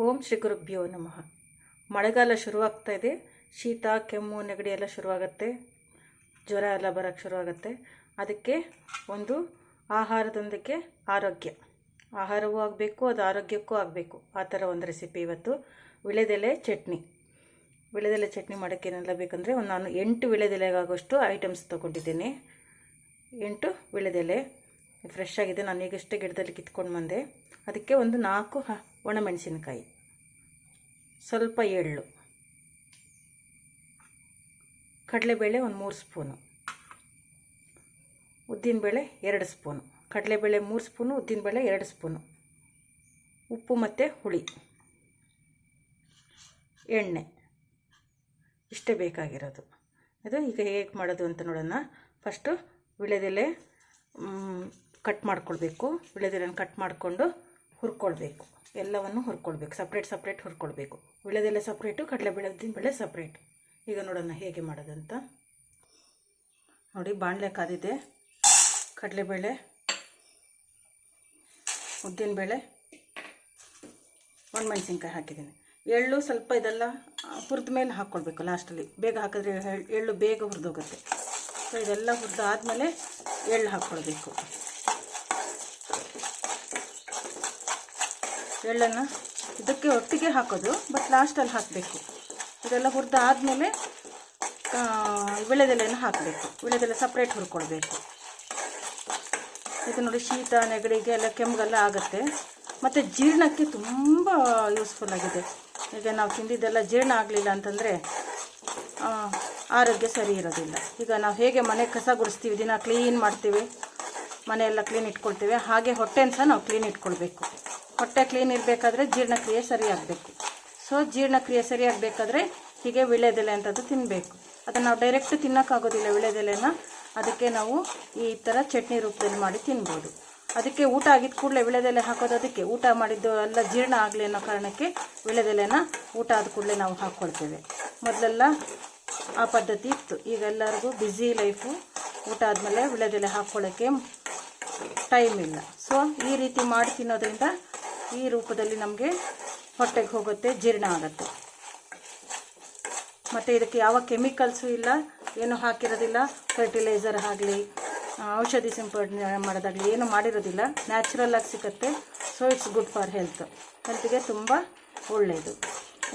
ಓಂ ಶ್ರೀ ಗುರುಭ್ಯೋ ನಮಃ. ಮಳೆಗಾಲ ಶುರುವಾಗ್ತಾ ಇದೆ. ಶೀತ, ಕೆಮ್ಮು, ನೆಗಡಿ ಎಲ್ಲ ಶುರುವಾಗುತ್ತೆ. ಜ್ವರ ಎಲ್ಲ ಬರೋಕ್ಕೆ ಶುರುವಾಗುತ್ತೆ. ಅದಕ್ಕೆ ಒಂದು ಆಹಾರದೊಂದಿಗೆ ಆರೋಗ್ಯ. ಆಹಾರವೂ ಆಗಬೇಕು, ಅದು ಆರೋಗ್ಯಕ್ಕೂ ಆಗಬೇಕು. ಆ ಥರ ಒಂದು ರೆಸಿಪಿ ಇವತ್ತು. ವಿಳೆದೆಲೆ ಚಟ್ನಿ. ವಿಳೆದೆಲೆ ಚಟ್ನಿ ಮಾಡೋಕ್ಕೆ ಏನೆಲ್ಲ ಬೇಕಂದರೆ, ಒಂದು ನಾನು ಎಂಟು ವಿಳೆದೆಲೆಗಾಗೋಷ್ಟು ಐಟಮ್ಸ್ ತೊಗೊಂಡಿದ್ದೀನಿ. ಎಂಟು ವಿಳೆದೆಲೆ. ಫ್ರೆಶ್ ಆಗಿದೆ. ನಾನು ಈಗಷ್ಟೇ ಗಿಡದಲ್ಲಿ ಕಿತ್ಕೊಂಡು ಬಂದೆ. ಅದಕ್ಕೆ ಒಂದು ನಾಲ್ಕು ಒಣಮೆಣಸಿನಕಾಯಿ. ಸ್ವಲ್ಪ ಎಳ್ಳು. ಕಡಲೆಬೇಳೆ ಒಂದು ಮೂರು ಸ್ಪೂನು. ಉದ್ದಿನಬೇಳೆ ಎರಡು ಸ್ಪೂನು. ಕಡಲೆಬೇಳೆ ಮೂರು ಸ್ಪೂನು, ಉದ್ದಿನಬೇಳೆ ಎರಡು ಸ್ಪೂನು. ಉಪ್ಪು ಮತ್ತು ಹುಳಿ. ಎಣ್ಣೆ. ಇಷ್ಟೇ ಬೇಕಾಗಿರೋದು. ಅದು ಈಗ ಹೇಗೆ ಮಾಡೋದು ಅಂತ ನೋಡೋಣ. ಫಸ್ಟು, ವಿಳೆದೆಲೆ ಕಟ್ ಮಾಡ್ಕೊಳ್ಬೇಕು. ವಿಳೆದೆಲೆನ ಕಟ್ ಮಾಡಿಕೊಂಡು ಹುರ್ಕೊಳ್ಬೇಕು. ಎಲ್ಲವನ್ನು ಹುರ್ಕೊಳ್ಬೇಕು. ಸಪ್ರೇಟ್ ಸಪ್ರೇಟ್ ಹುರ್ಕೊಳ್ಬೇಕು. ವಿಳೆದೆಲೆ ಸಪ್ರೇಟು ಕಡಲೆಬೇಳೆ ಉದ್ದಿನಬೇಳೆ ಸಪ್ರೇಟ್ ಈಗ ನೋಡೋಣ ಹೇಗೆ ಮಾಡೋದಂತ. ನೋಡಿ, ಬಾಣಲೆ ಕಾದಿದೆ. ಕಡಲೆಬೇಳೆ ಉದ್ದಿನಬೇಳೆ ಒಣಮೆಣ್ಸಿನ್ಕಾಯಿ ಹಾಕಿದ್ದೀನಿ. ಎಳ್ಳು ಸ್ವಲ್ಪ ಇದೆಲ್ಲ ಹುರಿದ ಮೇಲೆ ಹಾಕ್ಕೊಳ್ಬೇಕು ಲಾಸ್ಟಲ್ಲಿ ಬೇಗ ಹಾಕಿದ್ರೆ ಎಳ್- ಎಳ್ಳು ಬೇಗ ಹುರಿದೋಗುತ್ತೆ. ಸೊ ಇದೆಲ್ಲ ಹುರಿದಾದ್ಮೇಲೆ ಎಳ್ಳು ಹಾಕ್ಕೊಳ್ಬೇಕು ಎಳ್ಳನ್ನು ಇದಕ್ಕೆ ಒಟ್ಟಿಗೆ ಹಾಕೋದು ಬಟ್ ಲಾಸ್ಟಲ್ಲಿ ಹಾಕಬೇಕು. ಇದೆಲ್ಲ ಹುರಿದು ಆದಮೇಲೆ ವಿಳೆದೆಲೆನ ಹಾಕಬೇಕು. ವಿಳೆದೆಲೆ ಸಪ್ರೇಟ್ ಹುರ್ಕೊಳ್ಬೇಕು. ಇದು ನೋಡಿ ಶೀತ ನೆಗಡಿಗೆ ಎಲ್ಲ ಕೆಮ್ಮಿಗೆಲ್ಲ ಆಗುತ್ತೆ. ಮತ್ತು ಜೀರ್ಣಕ್ಕೆ ತುಂಬ ಯೂಸ್ಫುಲ್ ಆಗಿದೆ. ಈಗ ನಾವು ತಿಂದಿದ್ದೆಲ್ಲ ಜೀರ್ಣ ಆಗಲಿಲ್ಲ ಅಂತಂದರೆ ಆರೋಗ್ಯ ಸರಿ ಇರೋದಿಲ್ಲ. ಈಗ ನಾವು ಹೇಗೆ ಮನೆ ಕಸ ಗುಡಿಸ್ತೀವಿ, ದಿನ ಕ್ಲೀನ್ ಮಾಡ್ತೀವಿ, ಮನೆಯೆಲ್ಲ ಕ್ಲೀನ್ ಇಟ್ಕೊಳ್ತೀವಿ, ಹಾಗೆ ಹೊಟ್ಟೆನ ಸಹ ನಾವು ಕ್ಲೀನ್ ಇಟ್ಕೊಳ್ಬೇಕು. ಹೊಟ್ಟೆ ಕ್ಲೀನ್ ಇರಬೇಕಾದ್ರೆ ಜೀರ್ಣಕ್ರಿಯೆ ಸರಿಯಾಗಬೇಕು. ಸೊ ಜೀರ್ಣಕ್ರಿಯೆ ಸರಿಯಾಗಬೇಕಾದ್ರೆ ಹೀಗೆ ವಿಳೆದೆಲೆ ಅಂತದ್ದು ತಿನ್ನಬೇಕು ಅದನ್ನು ನಾವು ಡೈರೆಕ್ಟ್ ತಿನ್ನೋಕ್ಕಾಗೋದಿಲ್ಲ ವಿಳೆದೆಲೆನ. ಅದಕ್ಕೆ ನಾವು ಈ ಥರ ಚಟ್ನಿ ರೂಪದಲ್ಲಿ ಮಾಡಿ ತಿನ್ಬೋದು. ಅದಕ್ಕೆ ಊಟ ಆಗಿದ್ದ ಕೂಡಲೇ ವಿಳೆದೆಲೆ ಹಾಕೋದು ಅದಕ್ಕೆ. ಊಟ ಮಾಡಿದ್ದು ಎಲ್ಲ ಜೀರ್ಣ ಆಗಲಿ ಅನ್ನೋ ಕಾರಣಕ್ಕೆ ವಿಳೆದೆಲೆನ ಊಟ ಆದ ಕೂಡಲೇ ನಾವು ಹಾಕ್ಕೊಳ್ತೇವೆ ಮೊದಲೆಲ್ಲ ಆ ಪದ್ಧತಿ ಇತ್ತು. ಈಗ ಎಲ್ಲರಿಗೂ ಬ್ಯುಸಿ ಲೈಫು ಊಟ ಆದಮೇಲೆ ವಿಳೆದೆಲೆ ಹಾಕ್ಕೊಳ್ಳೋಕ್ಕೆ ಟೈಮ್ ಇಲ್ಲ. ಸೊ ಈ ರೀತಿ ಮಾಡಿ ತಿನ್ನೋದ್ರಿಂದ ಈ ರೂಪದಲ್ಲಿ ನಮಗೆ ಹೊಟ್ಟೆಗೆ ಹೋಗುತ್ತೆ, ಜೀರ್ಣ ಆಗುತ್ತೆ. ಮತ್ತು ಇದಕ್ಕೆ ಯಾವ ಕೆಮಿಕಲ್ಸು ಇಲ್ಲ, ಏನು ಹಾಕಿರೋದಿಲ್ಲ ಫರ್ಟಿಲೈಸರ್ ಆಗಲಿ ಔಷಧಿ ಸಿಂಪಡಣೆ ಮಾಡೋದಾಗಲಿ, ಏನು ಮಾಡಿರೋದಿಲ್ಲ. ನ್ಯಾಚುರಲ್ ಆಗಿ ಸಿಗುತ್ತೆ so it's good for health ಹೆಲ್ತಿಗೆ ತುಂಬ ಒಳ್ಳೆಯದು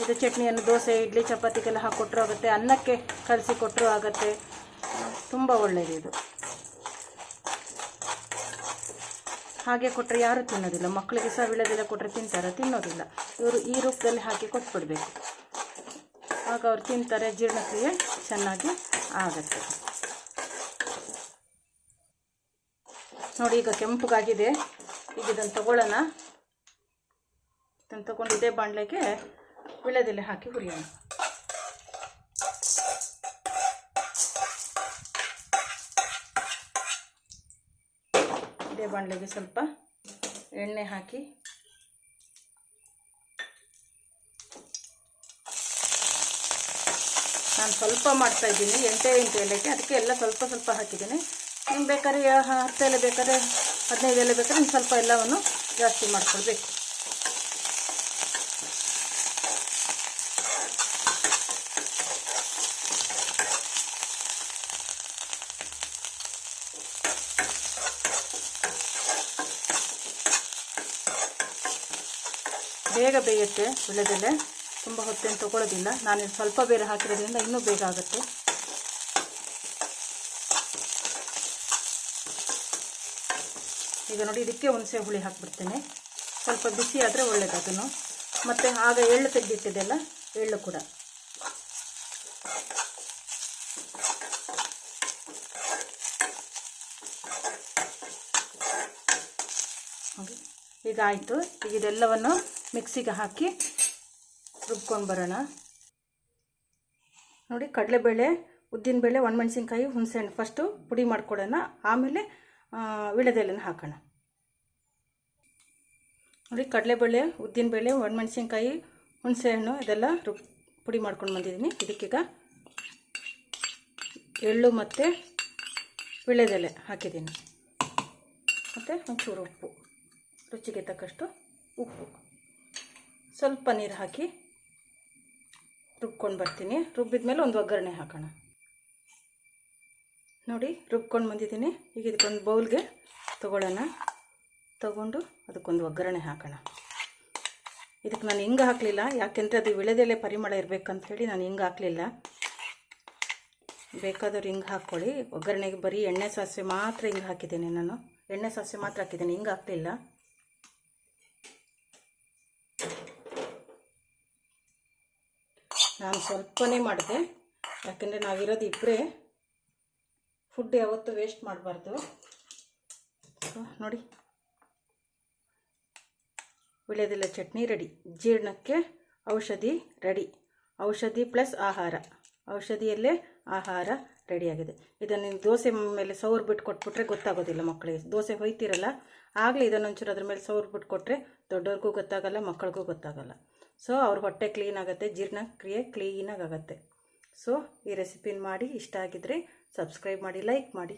ಇದು ಚಟ್ನಿಯನ್ನು ದೋಸೆ, ಇಡ್ಲಿ, ಚಪಾತಿಗೆಲ್ಲ ಹಾಕ್ಕೊಟ್ರೂ ಆಗುತ್ತೆ, ಅನ್ನಕ್ಕೆ ಕಲಸಿ ಕೊಟ್ಟರೂ ಆಗುತ್ತೆ. ತುಂಬ ಒಳ್ಳೆಯದು ಇದು. ಹಾಗೆ ಕೊಟ್ಟರೆ ಯಾರೂ ತಿನ್ನೋದಿಲ್ಲ. ಮಕ್ಕಳಿಗೆ ಸಹ ವಿಳದಿಲ್ಲ ಕೊಟ್ಟರೆ ತಿಂತಾರೆ, ತಿನ್ನೋದಿಲ್ಲ. ಇವರು ಈ ರೂಪದಲ್ಲಿ ಹಾಕಿ ಕೊಟ್ಬಿಡ್ಬೇಕು. ಆಗ ಅವ್ರು ತಿಂತಾರೆ, ಜೀರ್ಣಕ್ರಿಯೆ ಚೆನ್ನಾಗಿ ಆಗುತ್ತೆ. ನೋಡಿ, ಈಗ ಕೆಂಪಗಾಗಿದೆ. ಈಗ ಇದನ್ನು ತಗೊಳ್ಳೋಣ. ಇದನ್ನು ತಗೊಂಡಿದ್ದೆ ಬಾಣಲೆಗೆ ವಿಳೆದೆಲೆ ಹಾಕಿ ಹುರಿಯೋಣ. ಇದೇ ಬಾಣಲೆಗೆ ಸ್ವಲ್ಪ ಎಣ್ಣೆ ಹಾಕಿ. ನಾನು ಸ್ವಲ್ಪ ಮಾಡ್ತಾ ಇದ್ದೀನಿ, ಎಂಟೆ ಎಂಟು ಎಲೆಗೆ ಅದಕ್ಕೆ ಎಲ್ಲ ಸ್ವಲ್ಪ ಸ್ವಲ್ಪ ಹಾಕಿದ್ದೀನಿ. ನಿಮ್ಗೆ ಬೇಕಾದ್ರೆ ಹತ್ತು ಎಲೆ ಬೇಕಾದ್ರೆ, ಹದಿನೈದು ಎಲೆ ಬೇಕಾದ್ರೆ ಸ್ವಲ್ಪ ಎಲ್ಲವನ್ನು ಜಾಸ್ತಿ ಮಾಡ್ಕೊಳ್ಬೇಕು ಬೇಗ ಬೇಯುತ್ತೆ ವಿಳೆದೆಲೆ ತುಂಬ ಹೊತ್ತೇನು ತೊಗೊಳ್ಳೋದಿಲ್ಲ ನಾನು ಸ್ವಲ್ಪ ಬೇರೆ ಹಾಕಿರೋದ್ರಿಂದ ಇನ್ನೂ ಬೇಗ ಆಗುತ್ತೆ. ಈಗ ನೋಡಿ, ಇದಕ್ಕೆ ಹುಣಸೆ ಹುಳಿ ಹಾಕ್ಬಿಡ್ತೇನೆ. ಸ್ವಲ್ಪ ಬಿಸಿ ಆದರೆ ಒಳ್ಳೇದು ಅದನ್ನು. ಮತ್ತು ಆಗ ಎಳ್ಳು ತೆಗೆದಿಟ್ಟಿದೆಲ್ಲ ಎಳ್ಳು ಕೂಡ. ಈಗ ಆಯಿತು. ಈಗ ಇದೆಲ್ಲವನ್ನು ಮಿಕ್ಸಿಗೆ ಹಾಕಿ ರುಬ್ಕೊಂಡು ಬರೋಣ ನೋಡಿ, ಕಡಲೆಬೇಳೆ, ಉದ್ದಿನಬೇಳೆ, ಒಣಮೆಣ್ಸಿನ್ಕಾಯಿ, ಹುಣಸೆಹಣ್ಣು. ಫಸ್ಟು ಪುಡಿ ಮಾಡ್ಕೊಡೋಣ ಆಮೇಲೆ ವಿಳೆದೆಲೆನ ಹಾಕೋಣ. ನೋಡಿ, ಕಡಲೆಬೇಳೆ, ಉದ್ದಿನಬೇಳೆ, ಒಣಮೆಣ್ಸಿನ್ಕಾಯಿ, ಹುಣಸೆಹಣ್ಣು ಇದೆಲ್ಲ ರುಬ್, ಪುಡಿ ಮಾಡ್ಕೊಂಡು ಬಂದಿದ್ದೀನಿ. ಇದಕ್ಕೀಗ ಎಳ್ಳು ಮತ್ತು ವಿಳೆದೆಲೆ ಹಾಕಿದ್ದೀನಿ. ಮತ್ತು ಒಂಚೂರು ಉಪ್ಪು, ರುಚಿಗೆ ತಕ್ಕಷ್ಟು ಉಪ್ಪು. ಸ್ವಲ್ಪ ನೀರು ಹಾಕಿ ರುಬ್ಕೊಂಡು ಬರ್ತೀನಿ. ರುಬ್ಬಿದ ಮೇಲೆ ಒಂದು ಒಗ್ಗರಣೆ ಹಾಕೋಣ. ನೋಡಿ, ರುಬ್ಕೊಂಡು ಬಂದಿದ್ದೀನಿ. ಈಗ ಇದಕ್ಕೊಂದು ಬೌಲ್ಗೆ ತೊಗೊಳ್ಳೋಣ. ತಗೊಂಡು ಅದಕ್ಕೊಂದು ಒಗ್ಗರಣೆ ಹಾಕೋಣ. ಇದಕ್ಕೆ ನಾನು ಹಿಂಗೆ ಹಾಕಲಿಲ್ಲ. ಯಾಕೆಂದರೆ ಅದು ವಿಳೆದೆಲೆ ಪರಿಮಳ ಇರಬೇಕಂತ ಹೇಳಿ ನಾನು ಹಿಂಗೆ ಹಾಕಲಿಲ್ಲ. ಬೇಕಾದವ್ರು ಹಿಂಗೆ ಹಾಕ್ಕೊಳ್ಳಿ. ಒಗ್ಗರಣೆಗೆ ಬರೀ ಎಣ್ಣೆ ಸಾಸಿವೆ ಮಾತ್ರ ಹಿಂಗೆ ಹಾಕಿದ್ದೀನಿ ನಾನು. ಎಣ್ಣೆ ಸಾಸಿವೆ ಮಾತ್ರ ಹಾಕಿದ್ದೀನಿ. ಹಿಂಗೆ ಹಾಕಲಿಲ್ಲ. ನಾನು ಸ್ವಲ್ಪನೇ ಮಾಡಿದೆ. ಯಾಕೆಂದರೆ ನಾವಿರೋದು ಇಬ್ಬರೇ ಫುಡ್ ಯಾವತ್ತೂ ವೇಸ್ಟ್ ಮಾಡಬಾರ್ದು. ನೋಡಿ. ವಿಳೆದೆಲ್ಲ ಚಟ್ನಿ ರೆಡಿ. ಜೀರ್ಣಕ್ಕೆ ಔಷಧಿ ರೆಡಿ. ಔಷಧಿ ಪ್ಲಸ್ ಆಹಾರ. ಔಷಧಿಯಲ್ಲೇ ಆಹಾರ ರೆಡಿಯಾಗಿದೆ. ಇದನ್ನು ದೋಸೆ ಮೇಲೆ ಸೌರು ಬಿಟ್ಟು ಕೊಟ್ಬಿಟ್ರೆ ಗೊತ್ತಾಗೋದಿಲ್ಲ ಮಕ್ಕಳಿಗೆ. ದೋಸೆ ಹೊಯ್ತಿರಲ್ಲ. ಆಗಲೇ ಇದನ್ನೊಂಚೂರು ಅದ್ರ ಮೇಲೆ ಸೌರು ಬಿಟ್ಟು ಕೊಟ್ಟರೆ ದೊಡ್ಡವ್ರಿಗೂ ಗೊತ್ತಾಗಲ್ಲ, ಮಕ್ಕಳಿಗೂ ಗೊತ್ತಾಗಲ್ಲ. ಸೊ ಅವ್ರ ಹೊಟ್ಟೆ ಕ್ಲೀನ್ ಆಗುತ್ತೆ, ಜೀರ್ಣಕ್ರಿಯೆ ಕ್ಲೀನಾಗಿ ಆಗುತ್ತೆ. ಸೊ ಈ ರೆಸಿಪಿನ ಮಾಡಿ ಇಷ್ಟ ಆಗಿದ್ರೆ ಸಬ್ಸ್ಕ್ರೈಬ್ ಮಾಡಿ ಲೈಕ್ ಮಾಡಿ.